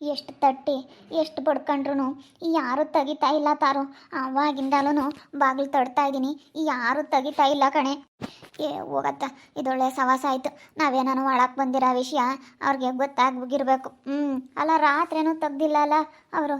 ಎಷ್ಟು ತಟ್ಟಿ, ಎಷ್ಟು ಬಡ್ಕೊಂಡ್ರು ಯಾರು ತೆಗಿತಾ ಇಲ್ಲ ತಾರು. ಅವಾಗಿಂದಲೂ ಬಾಗಿಲು ತಡ್ತಾ ಇದ್ದೀನಿ. ಯಾರು ತೆಗಿತಾ ಇಲ್ಲ ಕಣೆ. ಏ, ಹೋಗತ್ತ. ಇದೊಳ್ಳೆ ಸವಾಸ ಆಯಿತು. ನಾವೇನಾನು ಒಳಕ್ಕೆ ಬಂದಿರೋ ವಿಷಯ ಅವ್ರಿಗೆ ಗೊತ್ತಾಗ್ಬಿಗಿರ್ಬೇಕು. ಹ್ಞೂ ಅಲ್ಲ, ರಾತ್ರೇನೂ ತೆಗ್ದಿಲ್ಲ ಅಲ್ಲ ಅವರು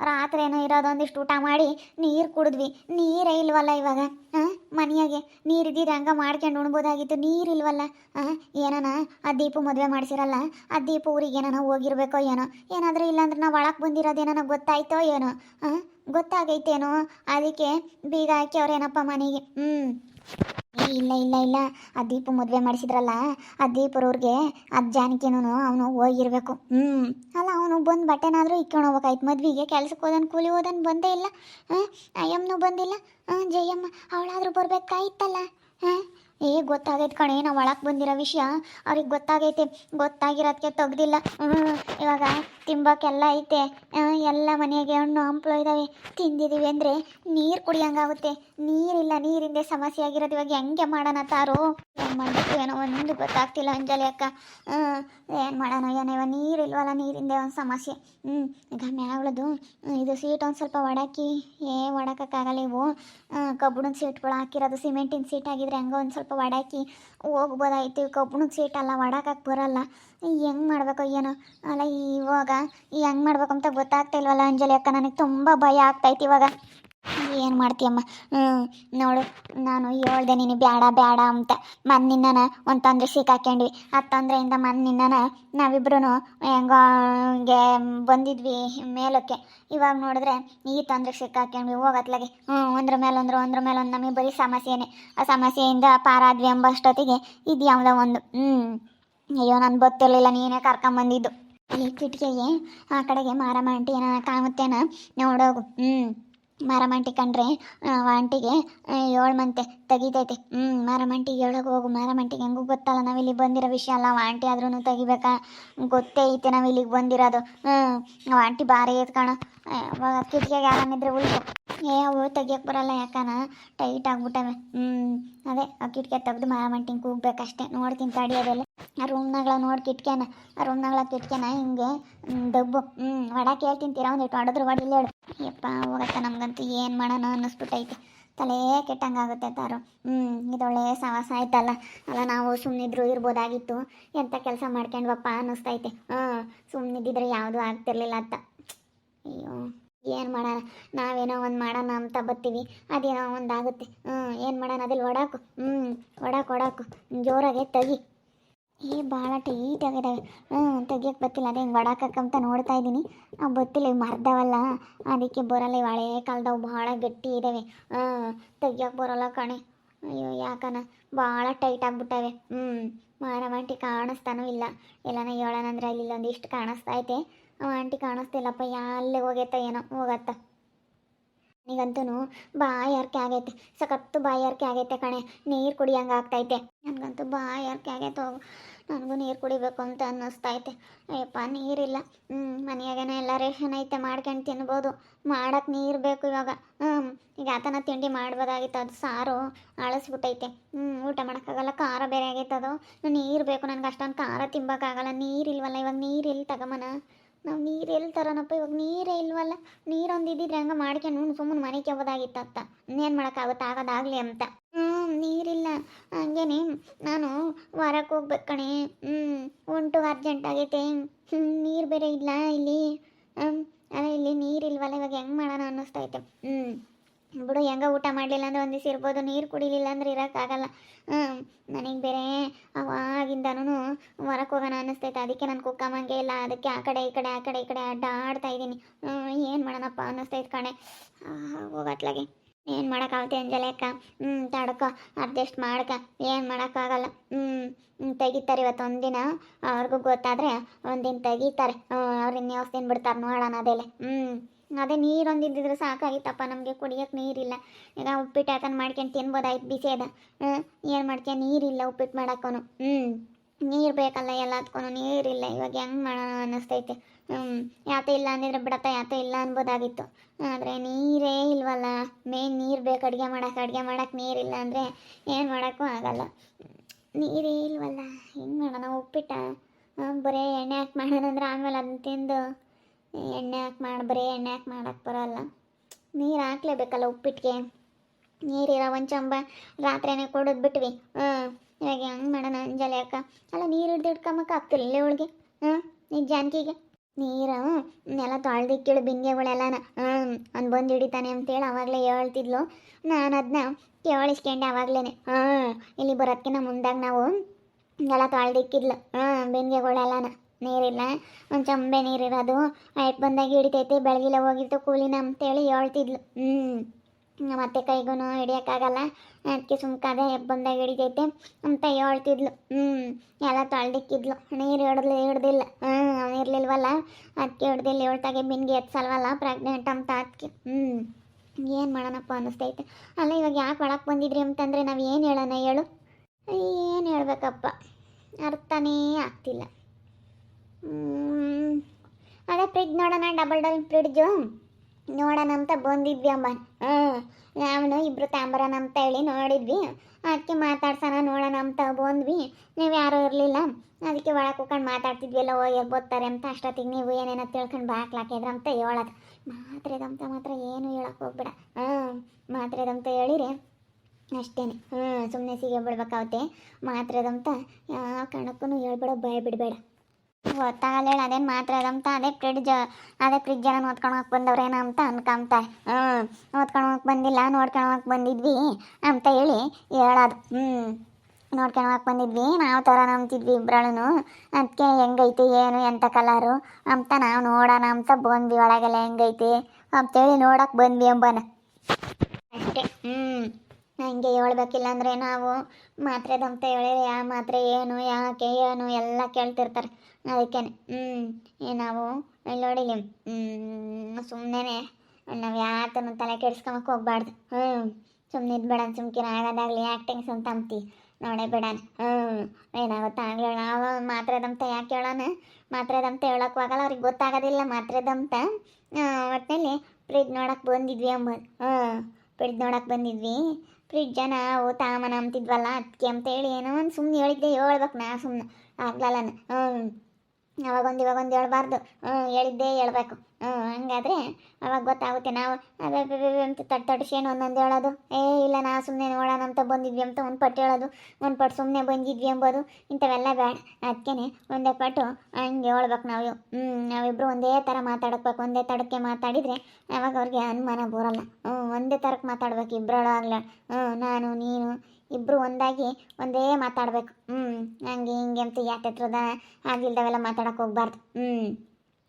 ರಾತ್ರೇನೋ ಇರೋದೊಂದಿಷ್ಟು ಊಟ ಮಾಡಿ ನೀರು ಕುಡಿದ್ವಿ. ನೀರೇ ಇಲ್ವಲ್ಲ ಇವಾಗ? ಹಾಂ ಮನೆಯಾಗೆ ನೀರು ಹಂಗೆ ಮಾಡ್ಕೊಂಡು ಉಣ್ಬೋದಾಗಿತ್ತು. ನೀರಿಲ್ವಲ್ಲ ಹಾಂ ಏನಾನ ಆ ದೀಪು ಮದುವೆ ಮಾಡಿಸಿರಲ್ಲ? ಆ ದೀಪು ಊರಿಗೆ ಏನಾನ ಹೋಗಿರ್ಬೇಕೋ ಏನೋ? ಏನಾದರೂ ಇಲ್ಲಾಂದ್ರೆ ನಾವು ಒಳಕ್ಕೆ ಬಂದಿರೋದೇನೋ ಗೊತ್ತಾಯ್ತೋ ಏನೋ? ಹಾಂ ಗೊತ್ತಾಗೈತೇನೋ? ಅದಕ್ಕೆ ಬೀಗ ಹಾಕಿ ಅವ್ರೇನಪ್ಪ ಮನೆಗೆ. ಹ್ಞೂ ಇಲ್ಲ ಇಲ್ಲ ಇಲ್ಲ. ಆ ದೀಪ ಮದುವೆ ಮಾಡಿಸಿದ್ರಲ್ಲ, ಆ ದೀಪರವ್ರಿಗೆ ಅದು ಜಾನಕಿನೂ ಅವನು ಹೋಗಿರ್ಬೇಕು. ಹ್ಞೂ ಅಲ್ಲ, ಅವನು ಬಂದು ಬಟ್ಟೆನಾದರೂ ಇಕ್ಕೊಂಡು ಹೋಗ್ಬೇಕಾಯ್ತು ಮದ್ವೆಗೆ ಕೆಲ್ಸಕ್ಕೆ ಹೋದನ್, ಕೂಲಿ ಹೋದನ್ ಬಂದೇ ಇಲ್ಲ. ಹಾಂ? ಅಯ್ಯಮ್ಮನೂ ಬಂದಿಲ್ಲ. ಹಾಂ, ಜಯಮ್ಮ, ಅವಳಾದರೂ ಬರ್ಬೇಕಾಯ್ತಲ್ಲ. ಹಾಂ? ಏ, ಗೊತ್ತಾಗೈತೆ ಕಣೆ, ನಾವು ಒಳಕ್ ಬಂದಿರೋ ವಿಷಯ. ಅವ್ರಿಗೆ ಗೊತ್ತಾಗೈತೆ. ಗೊತ್ತಾಗಿರೋದಕ್ಕೆ ತೆಗ್ದಿಲ್ಲ. ಹ್ಞೂ ಇವಾಗ ತಿಂಬಕ್ಕೆಲ್ಲ ಐತೆ. ಎಲ್ಲ ಮನೆಗೆ ಹಣ್ಣು ಹಂಪ್ಲು ಇದ್ದಾವೆ ತಿಂದಿದ್ದೀವಿ ಅಂದರೆ ನೀರು ಕುಡಿಯಂಗಾಗುತ್ತೆ. ನೀರಿಲ್ಲ, ನೀರಿಂದೇ ಸಮಸ್ಯೆ ಆಗಿರೋದು ಇವಾಗ ಹೆಂಗೆ ಮಾಡೋಣ ತಾರು? ಏನು ಮಾಡಬೇಕು ಏನೋ ಒಂದು ಗೊತ್ತಾಗ್ತಿಲ್ಲ ಅಂಜಲಿ ಅಕ್ಕ. ಏನು ಮಾಡೋಣ, ಏನೋ ಇವಾಗ ನೀರಿಲ್ವಲ್ಲ ನೀರಿಂದೇ ಒಂದು ಸಮಸ್ಯೆ. ಹ್ಞೂ ಈಗ ಮ್ಯಾಗಳದು ಇದು ಸೀಟ್ ಒಂದು ಸ್ವಲ್ಪ ಒಡಾಕಿ ಏ ಒಡಕಕ್ಕಾಗಲ್ಲ ಇವು. ಕಬ್ಬಿಣದ ಸೀಟ್ಗಳು ಹಾಕಿರೋದು, ಸಿಮೆಂಟಿನ ಸೀಟ್ ಆಗಿದ್ರೆ ಹಂಗೆ ಒಂದು ಸ್ವಲ್ಪ ಒಡಾಕಿ ಹೋಗ್ಬೋದಾಯ್ತು ಕಬ್ಬಣದ ಸೀಟ್ ಅಲ್ಲ ಒಡಕಕ್ಕೆ ಬರಲ್ಲ. ಹೆಂಗ್ ಮಾಡಬೇಕು ಏನೋ ಅಲ್ಲ, ಇವಾಗ ಹೆಂಗ್ ಮಾಡ್ಬೇಕು ಅಂತ ಗೊತ್ತಾಗ್ತಾ ಇಲ್ವಲ್ಲ ಅಂಜಲಿ ಅಕ್ಕ, ನನಗೆ ತುಂಬ ಭಯ ಆಗ್ತೈತಿ ಇವಾಗ. ಏನು ಮಾಡ್ತೀಯಮ್ಮ? ಹ್ಞೂ ನೋಡು, ನಾನು ಹೇಳ್ದೆ ನೀನು ಬೇಡ ಬೇಡ ಅಂತ. ಮನ್ನಿಂದನ ಒಂದು ತೊಂದರೆ ಸಿಕ್ಕಾಕ್ಯಂಡ್ವಿ. ಆ ತೊಂದರೆಯಿಂದ ಮನ್ನಿಂದನ ನಾವಿಬ್ರು ಹೆಂಗೋ ಬಂದಿದ್ವಿ ಮೇಲಕ್ಕೆ. ಇವಾಗ ನೋಡಿದ್ರೆ ಈ ತೊಂದರೆ ಸಿಕ್ಕಾಕ್ಯಂಡ್ವಿ ಹೋಗತ್ಲಾಗೆ. ಹ್ಞೂ ಒಂದ್ರ ಮೇಲೆ ಒಂದ್ರ ಒಂದು ನಮಗೆ ಬರೀ ಸಮಸ್ಯೆನೇ. ಆ ಸಮಸ್ಯೆಯಿಂದ ಪಾರಾದ್ವಿ ಎಂಬಷ್ಟೊತ್ತಿಗೆ ಇದು ಒಂದು. ಹ್ಞೂ ಅಯ್ಯೋ, ನಾನು ಗೊತ್ತಿರಲಿಲ್ಲ, ನೀನೇ ಕರ್ಕೊಂಬಂದಿದ್ದು. ಈ ಕಿಟಕಿಗೆ ಆ ಕಡೆಗೆ ಮಾರಮ್ಮ ಆಂಟಿ ಏನೋ ಕಾಣುತ್ತೇನ? ನೋಡೋಗು. ಹ್ಞೂ ಮಾರಮ್ಮ ಆಂಟಿ ಕಂಡ್ರೆ ಆಂಟಿಗೆ ಮಂತೆ ತೆಗಿತೈತೆ. ಹ್ಞೂ ಮಾರಮಂಟಿಗೆ ಹೇಳೋಕೆ ಹೋಗು, ಮಾರಮಂಟಿಗೆ ಹೆಂಗೂ ಗೊತ್ತಲ್ಲ, ನಾವು ಬಂದಿರೋ ವಿಷಯ ಅಲ್ಲ ಆಂಟಿ ಆದ್ರೂ ತೆಗಿಬೇಕಾ? ಗೊತ್ತೇ ಐತೆ ನಾವು ಇಲ್ಲಿಗೆ ಬಂದಿರೋದು. ಹ್ಞೂ ಆಂಟಿ ಭಾರಿ ಐತೆ ಕಣ. ಕಿಟಕಿಯಾಗ ಯಾರಿದ್ರೆ ಉಳಿದು ಏ ಅವು ತೆಗಿಯಕ್ಕೆ ಬರಲ್ಲ ಯಾಕನ? ಟೈಟ್ ಆಗ್ಬಿಟ್ಟವೆ. ಹ್ಞೂ ಅದೇ, ಆ ಕಿಟಕಿ ತೆಗ್ದು ಮಾರಮಂಟಿಂಗ್ ಕೂಗ್ಬೇಕಷ್ಟೇ. ನೋಡ್ತೀನಿ ತಡಿಯೋದೆಲ್ಲ ಆ ರೂಮ್ನಾಗಳ ನೋಡಿ ಕಿಟಕಿನ ಆ ರೂಮ್ನಾಗಳ ಕಿಟಕಿನ ಹಿಂಗೆ ದಬ್ಬು. ಹ್ಞೂ ಹೊಡಕ್ಕೆ ಹೇಳ್ತೀನಿ ತೀರಾ? ಒಂದಿಟ್ಟು ಹೊಡೆದ್ರು ಯಪ್ಪ, ಹೋಗತ್ತ, ನಮಗಂತೂ ಏನು ಮಾಡೋಣ ಅನ್ನಿಸ್ಬಿಟ್ಟೈತೆ. ತಲೆ ಕೆಟ್ಟಂಗಾಗುತ್ತೆ ತಾರು. ಹ್ಞೂ ಇದೊಳ್ಳೆ ಸಾಹಸ ಆಯ್ತಲ್ಲ. ಅಲ್ಲ, ನಾವು ಸುಮ್ಮನಿದ್ರು ಇರ್ಬೋದಾಗಿತ್ತು. ಎಂಥ ಕೆಲಸ ಮಾಡ್ಕೊಂಡ್ವಪ್ಪ ಅನ್ನಿಸ್ತೈತೆ. ಹಾಂ ಸುಮ್ಮನಿದ್ದಿದ್ರೆ ಯಾವುದೂ ಆಗ್ತಿರ್ಲಿಲ್ಲ ಅಂತ. ಅಯ್ಯೋ, ಏನು ಮಾಡೋಣ? ನಾವೇನೋ ಒಂದು ಮಾಡೋಣ ಅಂತ ಬರ್ತೀವಿ ಅದೇನೋ ಒಂದು ಆಗುತ್ತೆ ಹ್ಞೂ ಏನು ಮಾಡೋಣ? ಅದಿಲ್ಲಿ ಒಡಾಕು. ಹ್ಞೂ ಒಡಾಕು ಒಡಾಕು. ಜೋರಾಗೆ ತೆಗಿ. ಏ ಭಾಳ ಟೈಟ್ ಆಗಿದಾವೆ. ಹ್ಞೂ ತೆಗಿಯೋಕ್ಕೆ ಬತ್ತಿಲ್ಲ. ಅದೇ ಹಿಂಗೆ ಒಡಾಕಕ್ಕಂತ ನೋಡ್ತಾ ಇದ್ದೀನಿ. ಅವು ಗೊತ್ತಿಲ್ಲ ಇವು ಮರ್ದವಲ್ಲ. ಅದಕ್ಕೆ ಬರಲ್ಲ, ಇವು ಹಳೇ ಕಾಲದವು ಭಾಳ ಗಟ್ಟಿ ಇದ್ದಾವೆ ಹ್ಞೂ ತೆಗಿಯೋಕೆ ಬರೋಲ್ಲ ಕಣೆ. ಅಯ್ಯೋ, ಯಾಕನ? ಭಾಳ ಟೈಟ್ ಆಗ್ಬಿಟ್ಟವೆ. ಹ್ಞೂ ಆಂಟಿ ಕಾಣಿಸ್ತಾನೂ ಇಲ್ಲ. ಎಲ್ಲನ ಹೇಳೋಣಂದ್ರೆ ಅಲ್ಲಿ ಇಲ್ಲೊಂದಿಷ್ಟು ಕಾಣಿಸ್ತಾ ಐತೆ. ಆಂಟಿ ಕಾಣಿಸ್ತಿಲ್ಲಪ್ಪ ಎಲ್ಲೇ ಹೋಗೈತ ಏನೋ, ಹೋಗತ್ತ. ನನಗಂತೂ ಬಾಯಾರಿಕೆ ಆಗೈತೆ. ಸಖತ್ತು ಬಾಯಾರಿಕೆ ಆಗೈತೆ ಕಣೆ. ನೀರು ಕುಡಿಯಂಗೆ ಆಗ್ತೈತೆ ನನಗಂತೂ ಬಾಯಾರಿಕೆ ಆಗೈತೆ ಹೋಗು. ನನಗೂ ನೀರು ಕುಡಿಬೇಕು ಅಂತ ಅನ್ನಿಸ್ತೈತೆ ಅಯ್ಯಪ್ಪ, ನೀರಿಲ್ಲ. ಹ್ಞೂ ಮನೆಯಾಗೇನೆ ಎಲ್ಲ ರೇಷನ್ ಐತೆ ಮಾಡ್ಕೊಂಡು ತಿನ್ಬೋದು. ಮಾಡಕ್ಕೆ ನೀರು ಬೇಕು ಇವಾಗ. ಹ್ಞೂ ಈಗ ಆತನ ತಿಂಡಿ ಮಾಡ್ಬೋದಾಗಿತ್ತು. ಅದು ಸಾರು ಅಳಸ್ಬಿಟ್ಟೈತೆ ಹ್ಞೂ ಊಟ ಮಾಡೋಕ್ಕಾಗಲ್ಲ. ಖಾರ ಬೇರೆ ಆಗೈತೆ ಅದು. ನೀರು ಬೇಕು. ನನಗೆ ಅಷ್ಟೊಂದು ಖಾರ ತಿಂಬೋಕ್ಕಾಗಲ್ಲ ನೀರಿಲ್ವಲ್ಲ ಇವಾಗ ನೀರು ಎಲ್ಲಿ ತಗೊಂಬನ ನಾವು ನೀರು ಎಲ್ಲಿ ತರೋಣಪ್ಪ? ಇವಾಗ ನೀರೇ ಇಲ್ವಲ್ಲ? ನೀರೊಂದು ಇದ್ದಿದ್ರೆ ಹಂಗೆ ಮಾಡ್ಕೊಂಡು ಸುಮ್ಮನೆ ಮನೆಗೆ ಹೋಗೋದಾಗಿತ್ತು ಅತ್ತ ಇನ್ನೇನು ಮಾಡೋಕ್ಕಾಗುತ್ತೆ? ಆಗೋದಾಗಲಿ ಅಂತ. ಹ್ಞೂ ನೀರಿಲ್ಲ ಹಂಗೇನೆ, ನಾನು ವಾರಕ್ಕೆ ಹೋಗ್ಬೇಕು ಕಣೆ. ಹ್ಞೂ ಉಂಟು ಅರ್ಜೆಂಟ್ ಆಗೈತೆ. ನೀರು ಬೇರೆ ಇಲ್ಲ ಇಲ್ಲಿ. ಅಲ್ಲ ಇಲ್ಲಿ ನೀರಿಲ್ವಲ್ಲ ಇವಾಗ ಹೆಂಗೆ ಮಾಡೋಣ ಅನ್ನಿಸ್ತೈತೆ ಹ್ಞೂ ಬಿಡು, ಹೆಂಗ ಊಟ ಮಾಡಲಿಲ್ಲ ಅಂದ್ರೆ ಒಂದು ದಿವಸ ಇರ್ಬೋದು, ನೀರು ಕುಡಿಲಿಲ್ಲ ಅಂದ್ರೆ ಇರೋಕ್ಕಾಗಲ್ಲ ಹ್ಞೂ ನನಗೆ ಬೇರೆ ಅವಾಗಿಂದನೂ ಹೊರಕ್ಕೆ ಹೋಗೋಣ ಅನ್ನಿಸ್ತೈತೆ ಅದಕ್ಕೆ ನಾನು ಕುಕ್ಕಮ್ಮಂಗೆ ಇಲ್ಲ, ಅದಕ್ಕೆ ಆ ಕಡೆ, ಈ ಕಡೆ, ಆ ಕಡೆ, ಈ ಕಡೆ ಅಡ್ಡಾಡ್ತಾ ಇದ್ದೀನಿ ಏನು ಮಾಡೋಣಪ್ಪ ಅನ್ನಿಸ್ತೈತೆ ಕಣೆ. ಹೋಗತ್ಲಾಗೆ ಏನು ಮಾಡೋಕ್ಕಾಗುತ್ತೆ ಅಂಜಲಿ ಅಕ್ಕ? ಹ್ಞೂ ತಡ್ಕೊ ಅಡ್ಜಸ್ಟ್ ಮಾಡ್ಕ. ಏನು ಮಾಡೋಕ್ಕಾಗಲ್ಲ. ಹ್ಞೂ ತೆಗಿತಾರೆ ಇವತ್ತು ಒಂದಿನ. ಅವ್ರಿಗೂ ಗೊತ್ತಾದರೆ ಒಂದಿನ ತೆಗಿತಾರೆ. ಅವ್ರು ಇನ್ಯಾವ ದಿನ ಬಿಡ್ತಾರೆ ನೋಡೋಣ ಅದೆಲ್ಲ ಹ್ಞೂ ಅದೇ ನೀರೊಂದು ಇದ್ದಿದ್ರೆ ಸಾಕಾಗಿತ್ತಪ್ಪ ನಮಗೆ, ಕುಡಿಯೋಕೆ ನೀರಿಲ್ಲ. ಈಗ ಉಪ್ಪಿಟ್ಟು ಹಾಕೊಂಡು ಮಾಡ್ಕೊಂಡು ತಿನ್ಬೋದಾಯ್ತು ಬಿಸಿ ಅದ ಹ್ಞೂ ಏನು ಮಾಡ್ತೀಯ? ನೀರಿಲ್ಲ ಉಪ್ಪಿಟ್ಟು ಮಾಡೋಕ್ಕೂ ಹ್ಞೂ ನೀರು ಬೇಕಲ್ಲ ಎಲ್ಲದಕ್ಕೂ ನೀರಿಲ್ಲ ಇವಾಗ ಹೆಂಗೆ ಮಾಡೋಣ ಅನ್ನಿಸ್ತೈತೆ. ಹ್ಞೂ ಯಾತ ಇಲ್ಲ ಅಂದಿದ್ರೆ ಬಿಡತ್ತ ಯಾತ ಇಲ್ಲ ಅನ್ಬೋದಾಗಿತ್ತು. ಆದರೆ ನೀರೇ ಇಲ್ವಲ್ಲ. ಮೇನ್ ನೀರು ಬೇಕು ಅಡುಗೆ ಮಾಡೋಕೆ ಅಡುಗೆ ಮಾಡೋಕೆ ನೀರಿಲ್ಲ ಅಂದರೆ ಏನು ಮಾಡೋಕ್ಕೂ ಆಗಲ್ಲ. ನೀರೇ ಇಲ್ವಲ್ಲ, ಹೆಂಗೆ ಮಾಡೋಣ? ಉಪ್ಪಿಟ್ಟ ಬರೇ ಎಣ್ಣೆ ಹಾಕಿ ಮಾಡೋಣಂದ್ರೆ ಆಮೇಲೆ ಅದನ್ನ ತಿಂದು ಎಣ್ಣೆ ಹಾಕಿ ಮಾಡಿ, ಬರೀ ಎಣ್ಣೆ ಹಾಕಿ ಮಾಡೋಕ್ಕೆ ಬರೋಲ್ಲ. ನೀರು ಹಾಕ್ಲೇಬೇಕಲ್ಲ ಉಪ್ಪಿಟ್ಟಿಗೆ ನೀರಿರೋ ಒಂದು ಚಂಬ ರಾತ್ರಿನೇ ಕೊಡೋದು ಬಿಟ್ವಿ. ಹಾಂ ಇವಾಗ ಹೆಂಗೆ ಮಾಡೋಣ ಅಂಜಲಿ ಅಕ್ಕ? ಅಲ್ಲ, ನೀರು ಹಿಡ್ದು ಇಟ್ಕೊಂಬಕ್ಕೆ ಆಗ್ತಿಲ್ಲ ಅವಳಿಗೆ ಹಾಂ ನೀ ಜಾನಕಿಗೆ. ನೀರು ಎಲ್ಲ ತೊಳ್ದಿಕ್ಕಿಳು ಬಿಂದಿಗೆಗಳೆಲ್ಲನ. ಹ್ಞೂ ಅವ್ನು ಬಂದು ಹಿಡಿತಾನೆ ಅಂತೇಳಿ ಅವಾಗಲೇ ಹೇಳ್ತಿದ್ಲು. ನಾನು ಅದನ್ನ ಕೇಳಿಸ್ಕೊಂಡೆ ಅವಾಗ್ಲೇ ಹಾಂ, ಇಲ್ಲಿ ಬರೋದಕ್ಕಿಂತ ಮುಂದಾಗ ನಾವು ಎಲ್ಲ ತೊಳ್ದಿಕ್ಕಿದ್ಲು ಹಾಂ, ಬಿಂದಿಗೆಗಳೆಲ್ಲನ. ನೀರಿಲ್ಲ, ಒಂದು ಚಂಬೆ ನೀರಿರೋದು. ಆಯ್ತು ಬಂದಾಗ ಹಿಡಿತೈತೆ, ಬೆಳಗಿಲ್ಲ ಹೋಗಿತ್ತು ಕೂಲಿನ ಅಂತೇಳಿ ಹೇಳ್ತಿದ್ಲು. ಹ್ಞೂ ಮತ್ತೆ ಕೈಗೂ ಹಿಡಿಯೋಕ್ಕಾಗಲ್ಲ. ಅದಕ್ಕೆ ಸುಮ್ಕಾದೆ ಬಂದಾಗ ಹಿಡಿತೈತೆ. ಅಂತ ಹೇಳ್ತಿದ್ಲು ಹ್ಞೂ ಎಲ್ಲ ತೊಳ್ದಿಕ್ಕಿದ್ಲು. ನೀರು ಹಿಡ್ದು ಹಿಡ್ದಿಲ್ಲ. ಹ್ಞೂ ಅವ್ನು ಇರಲಿಲ್ವಲ್ಲ? ಅದಕ್ಕೆ ಹಿಡ್ದಿಲ್ಲ, ಹೇಳ್ತಾಗೆ ಬಿನ್ಗೆ ಎತ್ಸಲ್ವಲ್ಲ ಪ್ರೆಗ್ನೆಂಟ್ ಅಂತ ಅದಕ್ಕೆ ಹ್ಞೂ ಏನು ಮಾಡೋಣಪ್ಪ ಅನ್ನಿಸ್ತೈತೆ ಅಲ್ಲ, ಇವಾಗ ಯಾಕೆ ಒಳಗೆ ಬಂದಿದ್ರಿ ಅಂತಂದರೆ ನಾವು ಏನು ಹೇಳೋಣ ಹೇಳು. ಏನು ಹೇಳ್ಬೇಕಪ್ಪ? ಅರ್ಥನೇ ಆಗ್ತಿಲ್ಲ. ಅದೇ ಫ್ರಿಡ್ಜ್ ನೋಡೋಣ ಡಬಲ್ ಡಬಲ್ ಫ್ರಿಡ್ಜು ನೋಡೋಣ ಅಂತ ಬಂದಿದ್ವಿ ಅಮ್ಮ ಹ್ಞೂ ನಾವು ಇಬ್ಬರು ತಾಂಬರಣ ಅಂತ ಹೇಳಿ ನೋಡಿದ್ವಿ. ಅದಕ್ಕೆ ಮಾತಾಡ್ಸೋಣ ನೋಡೋಣ ಅಂತ ಬಂದ್ವಿ. ನೀವು ಯಾರೂ ಇರಲಿಲ್ಲ. ಅದಕ್ಕೆ ಒಳಗೆ ಮಾತಾಡ್ತಿದ್ವಿ. ಎಲ್ಲ ಹೋಗಿ ಗೊತ್ತಾರೆ ಅಂತ ಅಷ್ಟೊತ್ತಿಗೆ ನೀವು ಏನೇನೋ ತಿಳ್ಕೊಂಡು ಬಾಕ್ಲಾಕಿದ್ರೆ ಅಂತ ಹೇಳೋದು. ಮಾತ್ರೆದಂತ ಮಾತ್ರ ಏನು ಹೇಳಕ್ಕೆ ಹೋಗ್ಬೇಡ. ಹ್ಞೂ ಮಾತ್ರೆದಂತ ಹೇಳಿರಿ. ಅಷ್ಟೇನೆ. ಹ್ಞೂ ಸುಮ್ಮನೆ ಸಿಗೇ ಬಿಡ್ಬೇಕಾಗುತ್ತೆ ಮಾತ್ರೆದಂತ ಯಾವ ಕಾರಣಕ್ಕೂ ಹೇಳ್ಬೇಡ, ಭಯ ಬಿಡಬೇಡ. ಗೊತ್ತಾಗಲ್ಲ ಅದೇನು ಮಾತ್ರ ಅದಂತ ಅದೇ ಫ್ರಿಡ್ಜ್ ಅದೇ ಫ್ರಿಡ್ಜ್ ಏನೋ ನೋಡ್ಕೊಂಡು ಹೋಗಿ ಬಂದವ್ರೇನ ಅಂತ ಅನ್ಕೊಂತ ಹ್ಞೂ ನೋಡ್ಕೊಂಡು ಹೋಗಿ ಬಂದಿಲ್ಲ ನೋಡ್ಕೊಂಡು ಹೋಗಿ ಬಂದಿದ್ವಿ ಅಂತ ಹೇಳಿ ಹೇಳೋದು. ಹ್ಞೂ ನೋಡ್ಕೊಂಡು ಹೋಗಿ ಬಂದಿದ್ವಿ, ನಾವು ಥರ ನಂಬ್ತಿದ್ವಿ ಇಬ್ಬರಳು ಅದಕ್ಕೆ ಹೆಂಗೈತಿ, ಏನು ಎಂಥ ಕಲರು ಅಂತ ನಾವು ನೋಡೋಣ ಅಂತ ಬಂದ್ವಿ, ಒಳಗೆಲ್ಲ ಹೆಂಗೈತಿ ಅಂತೇಳಿ ನೋಡಕ್ಕೆ ಬಂದ್ವಿ ಎಂಬನ ಅಷ್ಟೇ ಹ್ಞೂ ಹಂಗೆ ಹೇಳ್ಬೇಕಿಲ್ಲ ಅಂದರೆ ನಾವು ಮಾತ್ರೆದಂತ ಹೇಳಿ ಯಾವ ಮಾತ್ರೆ ಏನು, ಯಾಕೆ, ಏನು, ಎಲ್ಲ ಕೇಳ್ತಿರ್ತಾರೆ. ಅದಕ್ಕೆ ಹ್ಞೂ ನಾವು ನೋಡಿಲಿ ಸುಮ್ಮನೆ ನಾವು ಯಾತನ ತಲೆ ಕೆಡ್ಸ್ಕೊಂಬಕ್ಕೆ ಹೋಗ್ಬಾರ್ದು. ಹ್ಞೂ ಸುಮ್ಮನೆ ಇದ್ಬೇಡ ಸುಮ್ಕಿನ ಆಗೋದಾಗಲಿ ಆ್ಯಕ್ಟಿಂಗ್ಸ್ ಅಂತ ಅಂತಿ ನೋಡೇ ಬೇಡಾನ ಹ್ಞೂ ಏನಾಗುತ್ತೆ ಆಗಲಿ ನಾವು ಮಾತ್ರೆದಂತ ಯಾಕೆ ಹೇಳೋಣ? ಮಾತ್ರೆದಂತ ಹೇಳೋಕ್ಕೂ ಆಗಲ್ಲ ಅವ್ರಿಗೆ ಗೊತ್ತಾಗೋದಿಲ್ಲ ಮಾತ್ರೆದಂತ ಒಟ್ಟಿನಲ್ಲಿ ಫ್ರಿಜ್ ನೋಡಕ್ಕೆ ಬಂದಿದ್ವಿ ಅಮ್ಮ ಹ್ಞೂ ಫ್ರಿಜ್ ನೋಡಕ್ಕೆ ಬಂದಿದ್ವಿ. ಫ್ರಿಡ್ಜ ನಾವು ತಾಮನ ಅಂತಿದ್ವಲ್ಲ ಅದಕ್ಕೆ ಅಂತೇಳಿ ಏನೋ ಒಂದು ಸುಮ್ಮನೆ ಹೇಳಿದ್ದೆ. ಹೇಳ್ಬೇಕು ನಾ ಸುಮ್ಮನೆ ಆಗ್ಲಲ್ಲ ಹ್ಞೂ ಅವಾಗೊಂದು ಇವಾಗೊಂದು ಹೇಳ್ಬಾರ್ದು. ಹ್ಞೂ ಹೇಳಿದ್ದೇ ಹೇಳ್ಬೇಕು. ಹ್ಞೂ ಹಂಗಾದ್ರೆ ಅವಾಗ ಗೊತ್ತಾಗುತ್ತೆ ನಾವು ಅಂತ ತಟ್ಟು ತಟ್ಟಿಸೇನು ಒಂದೊಂದು ಹೇಳೋದು. ಏ, ಇಲ್ಲ, ನಾ ಸುಮ್ಮನೆ ನೋಡೋಣ ಅಂತ ಬಂದಿದ್ವಿ ಅಂತ ಒಂದು ಪಟ್ಟು ಹೇಳೋದು. ಒಂದು ಪಟ್ಟು ಸುಮ್ಮನೆ ಬಂದಿದ್ವಿ ಎಂಬೋದು ಇಂಥವೆಲ್ಲ ಬೇಡ ಅದಕ್ಕೇ ಒಂದೇ ಪಟ್ಟು ಹಂಗೆ ಹೇಳ್ಬೇಕು ನಾವು. ಹ್ಞೂ ನಾವಿಬ್ಬರು ಒಂದೇ ಥರ ಮಾತಾಡಬೇಕು ಒಂದೇ ತಡಕ್ಕೆ ಮಾತಾಡಿದರೆ ಅವಾಗ ಅವ್ರಿಗೆ ಅನುಮಾನ ಬರೋಲ್ಲ. ಹ್ಞೂ ಒಂದೇ ಥರಕ್ಕೆ ಮಾತಾಡ್ಬೇಕು ಇಬ್ಬರೊಳಾಗ್ಲ ಹ್ಞೂ ನಾನು, ನೀನು ಇಬ್ಬರು ಒಂದಾಗಿ ಒಂದೇ ಮಾತಾಡಬೇಕು. ಹ್ಞೂ ಹಂಗೆ ಹಿಂಗೆ ಅಂತ ಹತ್ರದ ಆಗಿಲ್ದವೆಲ್ಲ ಮಾತಾಡಕ್ಕೆ ಹೋಗ್ಬಾರ್ದು. ಹ್ಞೂ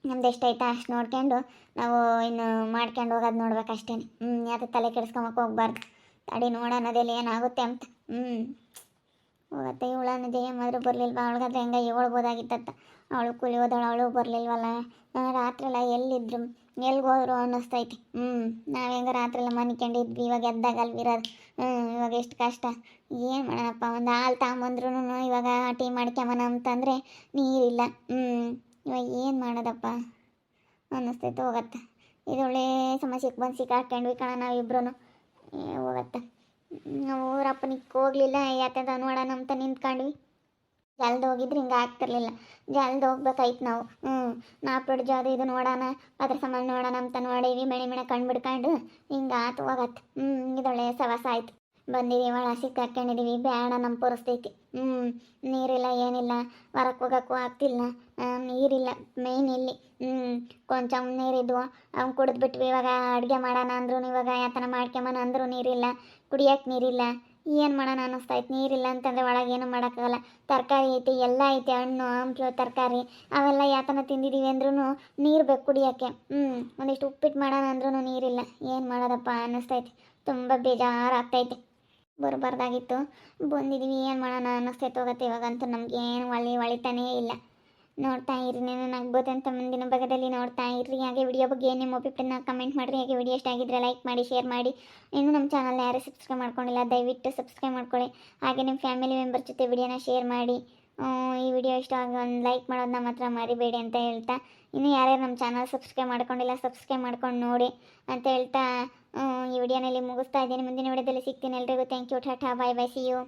ನಮ್ದು ಐತಾ ಅಷ್ಟು ನೋಡ್ಕೊಂಡು ನಾವು ಇನ್ನು ಮಾಡ್ಕೊಂಡು ಹೋಗೋದು ನೋಡ್ಬೇಕು ಅಷ್ಟೇ ಹ್ಞೂ ಯಾತ ತಲೆ ಕೆಡಿಸ್ಕೊಂಬಕ್ಕೆ ಹೋಗ್ಬಾರ್ದು. ತಡಿ ನೋಡೋಣದಲ್ಲಿ ಏನಾಗುತ್ತೆ ಅಂತ. ಹ್ಞೂ ಹೋಗತ್ತೆ ಇವಳನ್ನದೇ ಮಾದ್ರು ಬರಲಿಲ್ವ? ಅವಳಿಗಾದ್ರೆ ಹೆಂಗೆ ಹೇಳ್ಬೋದಾಗಿತ್ತತ್ತ ಅವಳು ಕುಳಿ ಹೋದಳು ಅವಳು ಬರಲಿಲ್ವಲ್ಲ? ರಾತ್ರಿ ಎಲ್ಲ ಎಲ್ಲಿದ್ರು? ಎಲ್ಗೆ ಹೋದ್ರು ಅನ್ನಿಸ್ತೈತಿ. ಹ್ಞೂ ನಾವು ಹೆಂಗೆ ರಾತ್ರಿ ಎಲ್ಲ ಮನಿಕೊಂಡಿದ್ವಿ ಇವಾಗ ಎದ್ದಾಗ ಅಲ್ವಿರೋದು ಹ್ಞೂ ಇವಾಗ ಎಷ್ಟು ಕಷ್ಟ. ಏನು ಮಾಡೋಣಪ್ಪ, ಒಂದು ಹಾಲು ತಗೊಂಬಂದ್ರೂ ಇವಾಗ ಟೀ ಮಾಡ್ಕೊಂಬನ ಅಂತಂದರೆ ನೀರಿಲ್ಲ. ಹ್ಞೂ ಇವಾಗ ಏನು ಮಾಡೋದಪ್ಪ ಅನ್ನಿಸ್ತೈತೆ ಹೋಗತ್ತೆ. ಇದು ಒಳ್ಳೆ ಸಮಸ್ಯೆಗೆ ಬಂದು ಸಿಕ್ಕಾಕೊಂಡ್ವಿ ಕಣ ನಾವಿಬ್ರು ಹೋಗತ್ತೆ. ನಾವು ಊರಪ್ಪನಿಗೆ ಹೋಗ್ಲಿಲ್ಲ ಯಾಕಂದ್ರೆ ನೋಡೋಣ ಅಂತ ನಿಂತ್ಕೊಂಡ್ವಿ. ಜಲ್ದಿ ಹೋಗಿದ್ರೆ ಹಿಂಗೆ ಆಗ್ತಿರ್ಲಿಲ್ಲ. ಜಲ್ದಿ ಹೋಗ್ಬೇಕಾಯ್ತು ನಾವು. ಹ್ಞೂ ನಾ ಪಿಡ್ಜ ಅದು ಇದು ನೋಡೋಣ, ಅದ್ರ ಸಂಬಂಧ ನೋಡೋಣ ಅಂತ ನೋಡೀವಿ, ಮಣಿ ಮಣಿ ಕಣ್ಣು ಬಿಡ್ಕೊಂಡು ಹಿಂಗೆ ಆತು ಹೋಗತ್ತೆ ಹ್ಞೂ ಇದೊಳ್ಳೆ ಸವಾಸ ಆಯ್ತು. ಬಂದಿದ್ದೀವಿ ಒಳ ಸಿಕ್ಕಾಕೊಂಡಿದ್ದೀವಿ ಬೇಡ ನಮ್ಮ ಪರಿಸ್ಥಿತಿ. ಹ್ಞೂ ನೀರಿಲ್ಲ, ಏನಿಲ್ಲ ಹೊರಕ್ಕೆ ಹೋಗೋಕ್ಕೂ ಆಗ್ತಿಲ್ಲ. ನೀರಿಲ್ಲ ಮೇಯ್ನ್ ಇಲ್ಲಿ. ಹ್ಞೂ ಕೊಂಚ ನೀರಿದ್ವು, ಅವ್ನು ಕುಡಿದ್ಬಿಟ್ವಿ ಇವಾಗ ಅಡುಗೆ ಮಾಡೋಣ ಅಂದ್ರೂ ಇವಾಗ ಯಾತನ ಮಾಡ್ಕೊಂಬನ ಅಂದ್ರೂ ನೀರಿಲ್ಲ, ಕುಡಿಯೋಕೆ ನೀರಿಲ್ಲ. ಏನು ಮಾಡೋಣ ಅನ್ನಿಸ್ತೈತೆ ನೀರಿಲ್ಲ ಅಂತಂದರೆ ಒಳಗೆ ಏನು ಮಾಡೋಕ್ಕಾಗಲ್ಲ. ತರಕಾರಿ ಐತಿ, ಎಲ್ಲ ಐತಿ, ಹಣ್ಣು ಹಂಪಲು ತರಕಾರಿ, ಅವೆಲ್ಲ ಯಾತನ ತಿಂದಿದ್ದೀವಿ ಅಂದ್ರೂ ನೀರು ಬೇಕು ಕುಡಿಯೋಕ್ಕೆ. ಹ್ಞೂ ಒಂದಿಷ್ಟು ಉಪ್ಪಿಟ್ಟು ಮಾಡೋಣ ಅಂದ್ರೂ ನೀರಿಲ್ಲ ಏನು ಮಾಡೋದಪ್ಪ ಅನ್ನಿಸ್ತೈತಿ ತುಂಬ ಬೇಜಾರಾಗ್ತೈತೆ. ಬರಬಾರ್ದಾಗಿತ್ತು. ಬಂದಿದ್ದೀವಿ ಏನು ಮಾಡೋಣ ಅನ್ನಿಸ್ತೈತೆ ಹೋಗತ್ತೆ ಇವಾಗಂತೂ. ನಮಗೇನು ಒಳ್ಳೆ ಒಳಿತಾನೇ ಇಲ್ಲ. ನೋಡ್ತಾ ಇರಿ ನಾನು ಅಂತ ಮುಂದಿನ ಭಾಗದಲ್ಲಿ ನೋಡ್ತಾ ಇರಿ. ಹಾಗೆ ವಿಡಿಯೋ ಬಗ್ಗೆ ನಿಮ್ಮ ಅಭಿಪ್ರಾಯನ ಕಮೆಂಟ್ ಮಾಡಿರಿ. ಹಾಗೆ ವಿಡಿಯೋ ಇಷ್ಟ ಆಗಿದ್ರೆ ಲೈಕ್ ಮಾಡಿ ಶೇರ್ ಮಾಡಿ. ಇನ್ನು ನಮ್ಮ ಚಾನಲ್ನ ಯಾರು ಸಬ್ಸ್ಕ್ರೈಬ್ ಮಾಡ್ಕೊಂಡಿಲ್ಲ, ದಯವಿಟ್ಟು ಸಬ್ಸ್ಕ್ರೈಬ್ ಮಾಡ್ಕೊಳ್ಳಿ. ಹಾಗೆ ನಿಮ್ಮ ಫ್ಯಾಮಿಲಿ ಮೆಂಬರ್ ಜೊತೆ ವಿಡಿಯೋನ ಶೇರ್ ಮಾಡಿ. ಈ ವಿಡಿಯೋ ಇಷ್ಟ ಆಗಿ ಒಂದು ಲೈಕ್ ಮಾಡೋದನ್ನ ಮಾತ್ರ ಮರಿಬೇಡಿ ಅಂತ ಹೇಳ್ತಾ. ಇನ್ನು ಯಾರ್ಯಾರು ನಮ್ಮ ಚಾನಲ್ ಸಬ್ಸ್ಕ್ರೈಬ್ ಮಾಡ್ಕೊಂಡಿಲ್ಲ ಸಬ್ಸ್ಕ್ರೈಬ್ ಮಾಡ್ಕೊಂಡು ನೋಡಿ ಅಂತ ಹೇಳ್ತಾ ಈ ವಿಡಿಯೋನಲ್ಲಿ ಮುಗಿಸ್ತಾ ಇದ್ದೀನಿ. ಮುಂದಿನ ವಿಡಿಯೋದಲ್ಲಿ ಸಿಗ್ತೀನಿ ಎಲ್ರಿಗೂ. Thank you tata bye bye see you